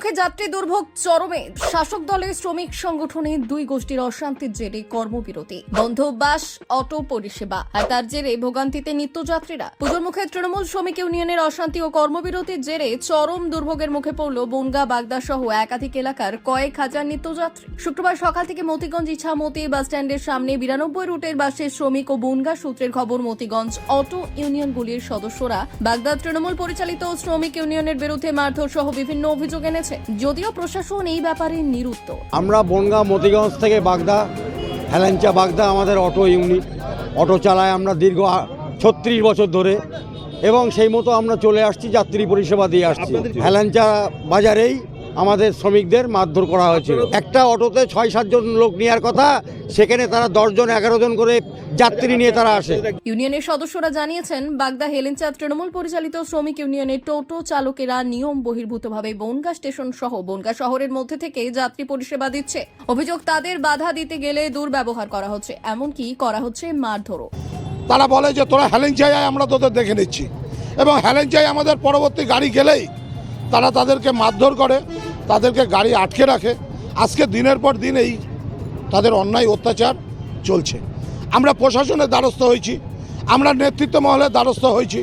মুখে যাত্রী দুর্ভোগ চরমে। শাসক দলের শ্রমিক সংগঠনে দুই গোষ্ঠীর অশান্তির জেরে কর্মবিরতি। বন্ধ বাস, অটো পরিষেবা। আর তার জেরে ভোগান্তিতে নিত্যযাত্রীরা। পুজোর মুখে তৃণমূল শ্রমিক ইউনিয়নের অশান্তি ও কর্মবিরতির জেরে চরম দুর্ভোগের মুখে পড়ল বনগা বাগদা সহ একাধিক এলাকার কয়েক হাজার নিত্যযাত্রী। শুক্রবার সকাল থেকে মতিগঞ্জ, ইছামতি বাস স্ট্যান্ডের সামনে বিরানব্বই রুটের বাসের শ্রমিক ও বনগা সূত্রের খবর, মতিগঞ্জ অটো ইউনিয়নগুলির সদস্যরা বাগদা তৃণমূল পরিচালিত শ্রমিক ইউনিয়নের বিরুদ্ধে মারধর সহ বিভিন্ন অভিযোগ এনেছে। যদিও প্রশাসন এই ব্যাপারে নিরুত্তর আমরা বনগাঁ মতিগঞ্জ থেকে বাগদা হেলাঞ্চা বাগদা আমাদের অটো ইউনিট। অটো চালায় আমরা দীর্ঘ ছত্রিশ বছর ধরে। এবং সেই মতো আমরা চলে আসছি যাত্রী পরিষেবা দিয়ে আসছি। হেলাঞ্চা বাজারেই আমাদের শ্রমিকদের মারধর করা হয়েছিল। একটা অটোতে ছয় সাতজন লোক নেওয়ার কথা সেখানে তারা দশজন এগারো জন করে যাত্রী নিয়ে তারা আসে। ইউনিয়নের সদস্যরা জানিয়েছেন বাগদা হেলেঞ্চা তৃণমূল পরিচালিত শ্রমিক ইউনিয়নের টোটো চালকেরা নিয়ম বহির্ভূতভাবে বনগা স্টেশন সহ বনগা শহরের মধ্যে থেকে যাত্রী পরিষেবা দিচ্ছে। অভিযোগ তাদের বাধা দিতে গেলে দুর্ব্যবহার করা হচ্ছে এমনকি করা হচ্ছে মারধরও। তারা বলে যে তোরা হেলেঞ্চাই আয় আমরা তোদের দেখে নিচ্ছি। এবং হেলেঞ্চাই আমাদের পরবর্তী গাড়ি গেলেই তারা তাদেরকে মারধর করে, তাদেরকে গাড়ি আটকে রাখে। আজকে দিনের পর দিন এই তাদের অন্যায় অত্যাচার চলছে। আমরা প্রশাসনের দ্বারস্থ হয়েছি, আমরা নেতৃত্ব মহলের দ্বারস্থ হয়েছি,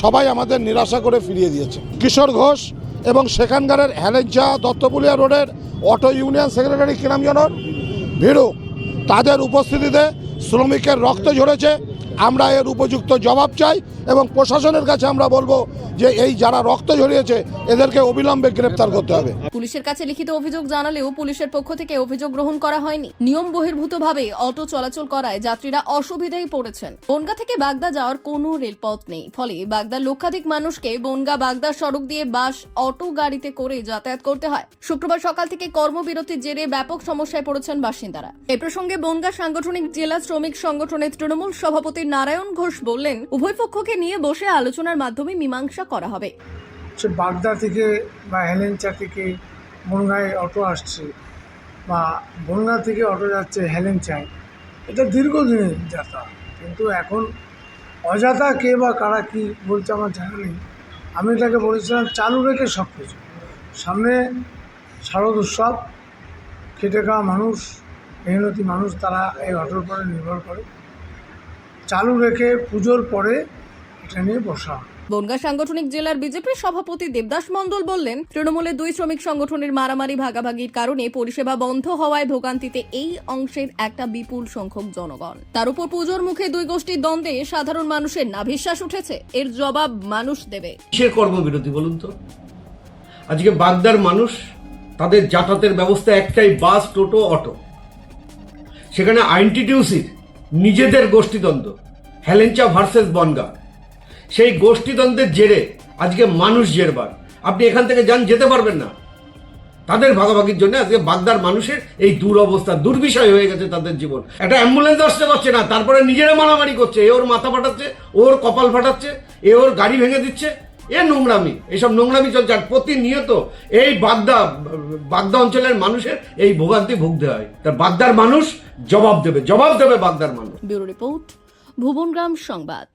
সবাই আমাদের নিরাশা করে ফিরিয়ে দিয়েছে। কিশোর ঘোষ এবং সেখানকারের হেলেঞ্চা দত্তপুলিয়া রোডের অটো ইউনিয়ন সেক্রেটারি কি নাম জানো ভিড়ু, তাদের উপস্থিতিতে শ্রমিকের রক্ত ঝরেছে আমরা এর উপযুক্ত জবাব চাই এবং প্রশাসনের কাছে আমরা বলব যে এই যারা রক্ত ঝরিয়েছে, এদেরকে অবিলম্বে গ্রেপ্তার করতে হবে। পুলিশের কাছে লিখিত অভিযোগ জানালেও পুলিশের পক্ষ থেকে অভিযোগ গ্রহণ করা হয়নি। নিয়ম বহির্ভূতভাবে অটো চলাচল করায় যাত্রীরা অসুবিধায় পড়েছেন। বনগা থেকে বাগদা যাওয়ার কোনো রেলপথ নেই। ফলে বাগদার লক্ষাধিক মানুষকে বনগা বাগদা সড়ক দিয়ে বাস, অটো, গাড়িতে করে যাতায়াত করতে হয়। শুক্রবার সকাল থেকে কর্মবিরতির জেরে ব্যাপক সমস্যায় পড়েছেন বাসিন্দারা। এ প্রসঙ্গে বনগা সাংগঠনিক জেলা শ্রমিক সংগঠনের তৃণমূল সভাপতি নারায়ণ ঘোষ বললেন, উভয় পক্ষকে নিয়ে বসে আলোচনার মাধ্যমে মীমাংসা করা হবে। সে বাগদা থেকে বা হেলেঞ্চা থেকে বনগাঁয় অটো আসছে বা বনগা থেকে অটো যাচ্ছে হেলেঞ্চায়, এটা দীর্ঘদিনের যাত্রা। কিন্তু এখন অযথা কে বা কারা কী বলছে আমার জানা নেই। আমি এটাকে বলেছিলাম, চালু রেখে সব কিছু। সামনে শারদ উৎসব, খেটে খাওয়া মানুষ, মেহনতি মানুষ, তারা এই অটোর উপরে নির্ভর করে। চালু রেখে পুজোর পরে এটা নিয়ে বসা। বনগা সাংগঠনিক জেলার বিজেপির সভাপতি দেবদাস মণ্ডল বললেন তৃণমূলের দুই শ্রমিক সংগঠনের মারামারি ভাগাভাগির কারণে পরিষেবা বন্ধ হওয়ায় ভোগান্তিতে এই অংশের একটা বিপুল সংখ্যক জনগণ। তার উপর পুজোর মুখে দুই গোষ্ঠীর দ্বন্দ্বে সাধারণ মানুষের নাভিশ্বাস উঠেছে। এর জবাব মানুষ দেবে। কিসের কর্মবিরতি বলুন তো? আজকে বাগদার মানুষ তাদের যাতায়াতের ব্যবস্থা একটাই বাস টোটো অটো। সেখানে আইনটিটিউসির নিজেদের গোষ্ঠীদ্বন্দ্ব, হেলেঞ্চা ভার্সেস বনগা। সেই গোষ্ঠীদ্বন্দ্বের জেরে আজকে মানুষ জেরবার। আপনি এখান থেকে যান, যেতে পারবেন না। তাদের ভাগাভাগির জন্য আজকে বাগদার মানুষের এই দুরবস্থা, দুর্বিষয় হয়ে গেছে তাদের জীবন। একটা অ্যাম্বুলেন্স আসতে পারছে না, তারপরে নিজেরা মারামারি করছে, এ ওর মাথা ফাটাচ্ছে, ওর কপাল ফাটাচ্ছে, এ ওর গাড়ি ভেঙে দিচ্ছে। এ নোংরামি, এইসব নোংরামি চলছে। আর প্রতিনিয়ত এই বাগদা বাগদা অঞ্চলের মানুষের এই ভোগান্তি ভুগতে হয়। তার বাগদার মানুষ জবাব দেবে জবাব দেবে বাগদার মানুষ। ব্যুরো রিপোর্ট, ভুবনগ্রাম সংবাদ।